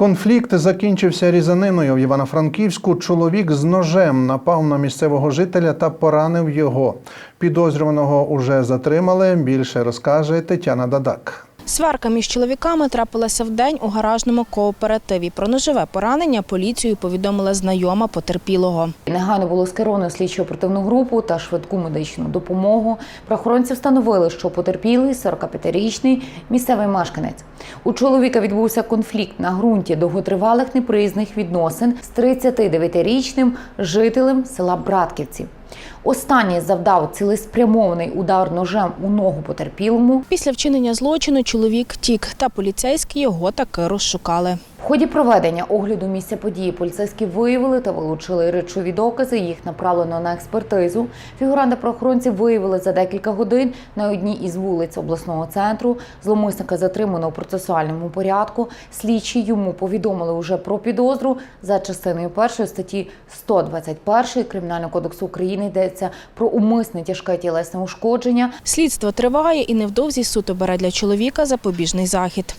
Конфлікт закінчився різаниною в Івано-Франківську. Чоловік з ножем напав на місцевого жителя та поранив його. Підозрюваного уже затримали. Більше розкаже Тетяна Дадак. Сварка між чоловіками трапилася вдень у гаражному кооперативі. Про ножове поранення поліцію повідомила знайома потерпілого. Негайно було скеровано слідчо-оперативну групу та швидку медичну допомогу. Правоохоронці встановили, що потерпілий 45-річний місцевий мешканець. У чоловіка відбувся конфлікт на ґрунті довготривалих неприязних відносин з 39-річним жителем села Братківці. Останній завдав цілеспрямований удар ножем у ногу потерпілому. Після вчинення злочину чоловік тік, та поліцейські його таки розшукали. В ході проведення огляду місця події поліцейські виявили та вилучили речові докази. Їх направлено на експертизу. Фігуранти правоохоронці виявили за декілька годин на одній із вулиць обласного центру. Зломисника затримано у процесуальному порядку. Слідчі йому повідомили уже про підозру за частиною першої статті 121 Кримінального кодексу України йдеться про умисне тяжке тілесне ушкодження. Слідство триває і невдовзі суд обере для чоловіка запобіжний захід.